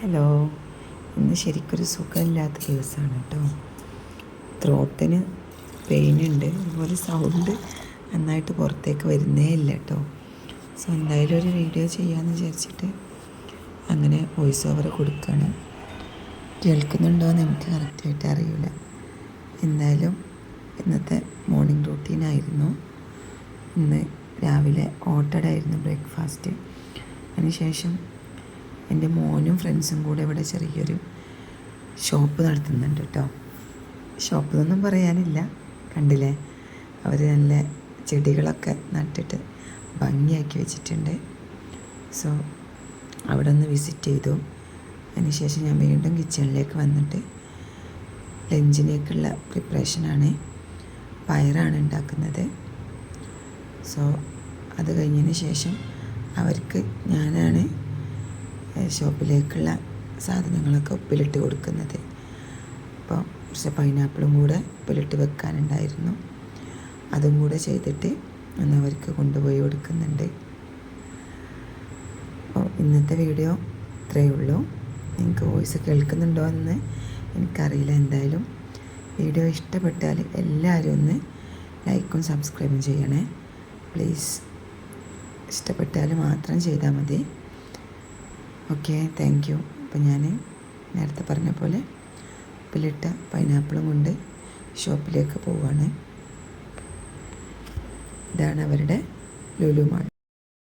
Hello. ഇന്ന് ശരിക്കൊരു സുഖമില്ലാത്ത ദിവസമാണ് കേട്ടോ. ത്രോട്ടിന് പെയിൻ ഉണ്ട് അതുപോലെ സൗണ്ട് നന്നായിട്ട് പുറത്തേക്ക് വരുന്നേ ഇല്ല കേട്ടോ. സോ എന്തായാലും ഒരു വീഡിയോ ചെയ്യാമെന്ന് വിചാരിച്ചിട്ട് അങ്ങനെ വോയിസ് ഓവർ കൊടുക്കുകയാണ് കേൾക്കുന്നുണ്ടോ എന്ന് എനിക്ക് കറക്റ്റായിട്ട് അറിയില്ല എന്തായാലും ഇന്നത്തെ മോർണിംഗ് റൂട്ടീനായിരുന്നു ഇന്ന് രാവിലെ ഓട്ടഡായിരുന്നു ബ്രേക്ക്ഫാസ്റ്റ് അതിനുശേഷം എന്റെ മോനും ഫ്രണ്ട്സും കൂടെ ഇവിടെ ചെറിയൊരു ഷോപ്പ് നടത്തുന്നുണ്ട് കേട്ടോ ഷോപ്പ് എന്നൊന്നും പറയാനില്ല. കണ്ടില്ലേ? അവർ നല്ല ചെടികളൊക്കെ നട്ടിട്ട് ഭംഗിയാക്കി വെച്ചിട്ടുണ്ട്. സോ അവിടെ ഒന്ന് വിസിറ്റ് ചെയ്തു. അതിനുശേഷം ഞാൻ വീണ്ടും കിച്ചണിലേക്ക് വന്നിട്ട് ലഞ്ചിലേക്കുള്ള പ്രിപ്പറേഷനാണ് പയറാണ് ഉണ്ടാക്കുന്നത്. സോ അത് കഴിഞ്ഞതിന് ശേഷം അവർക്ക് ഞാനാണ് ഷോപ്പിലേക്കുള്ള സാധനങ്ങളൊക്കെ ഉപ്പിലിട്ട് കൊടുക്കുന്നത്. അപ്പോൾ കുറച്ച് പൈനാപ്പിളും കൂടെ ഉപ്പിലിട്ട് വെക്കാനുണ്ടായിരുന്നു. അതും കൂടെ ചെയ്തിട്ട് ഒന്ന് അവർക്ക് കൊണ്ടുപോയി കൊടുക്കുന്നുണ്ട്. അപ്പോൾ ഇന്നത്തെ വീഡിയോ ഇത്രയേ ഉള്ളൂ. നിങ്ങൾക്ക് വോയിസ് കേൾക്കുന്നുണ്ടോ എന്ന് എനിക്കറിയില്ല എന്തായാലും. വീഡിയോ ഇഷ്ടപ്പെട്ടാൽ എല്ലാവരും ഒന്ന് ലൈക്കും സബ്സ്ക്രൈബും ചെയ്യണേ. പ്ലീസ് ഇഷ്ടപ്പെട്ടാൽ മാത്രം ചെയ്താൽ മതി. ഓക്കെ താങ്ക് യു അപ്പോൾ ഞാൻ നേരത്തെ പറഞ്ഞ പോലെ ഉപ്പിലിട്ട പൈനാപ്പിളും കൊണ്ട് ഷോപ്പിലേക്ക് പോവുകയാണ് ഇതാണ് അവരുടെ ലുലു മാൾ